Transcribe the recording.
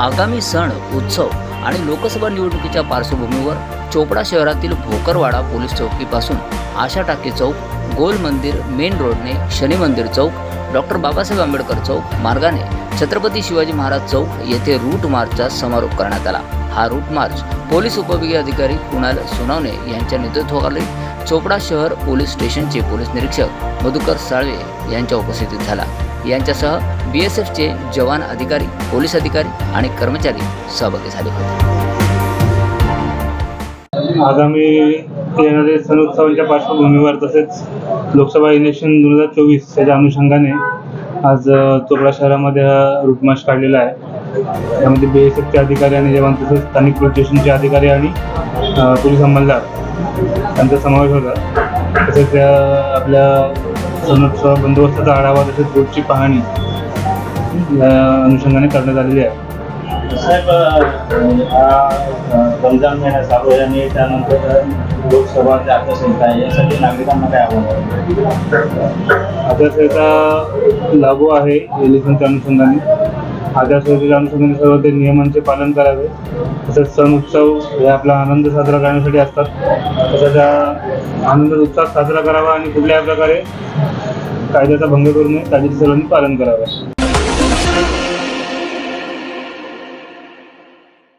आगामी सण उत्सव आणि लोकसभा निवडणुकीच्या पार्श्वभूमीवर चोपडा शहरातील भोकरवाडा पोलीस चौकीपासून आशा टाके चौक गोल मंदिर मेन रोडने शनी मंदिर चौक डॉक्टर बाबासाहेब आंबेडकर चौक मार्गाने छत्रपती शिवाजी महाराज चौक येथे रूट मार्चचा समारोप करण्यात आला. हा रूट मार्च पोलीस उपविभागीय अधिकारी कुणाल सोनावणे यांच्या नेतृत्वाखाली चोपडा शहर पोलीस स्टेशनचे पोलीस निरीक्षक मधुकर साळवे यांच्या उपस्थितीत झाला. यांच्यासह बी एस एफचे जवान अधिकारी पोलीस अधिकारी आणि कर्मचारी सहभागी झाले होते. आगामी येणारे सण उत्सवांच्या पार्श्वभूमीवर तसेच लोकसभा इलेक्शन दोन हजार चोवीस याच्या अनुषंगाने आज चोपडा शहरामध्ये हा रूट काढलेला आहे. त्यामध्ये बी एस एफचे अधिकारी आणि जवान तसेच स्थानिक पोलीस स्टेशनचे अधिकारी आणि पोलीस अंमलदार यांचा समावेश होता. तसेच त्या आपल्या सणोत्सव बंदोबस्ताचा आढावा तसेच रोडची पाहणी या अनुषंगाने करण्यात आलेली आहे. साहेब हा रमजान महिना चालू आहे आणि त्यानंतर लोकसभाची आचारसंहिता आहे. यासाठी नागरिकांना काय आव्हान आचारसंहिता लागू आहे इलेक्शनच्या अनुषंगाने. आचारसंहितेच्या अनुषंगाने सर्व ते नियमांचे पालन करावे. तसेच सण उत्सव हे आपला आनंद साजरा करण्यासाठी असतात. तसं त्या आनंद उत्साह साजरा करावा आणि कुठल्याही प्रकारे कायद्याचा भंग करू नये कायद्याचे सर्वांनी पालन करावे.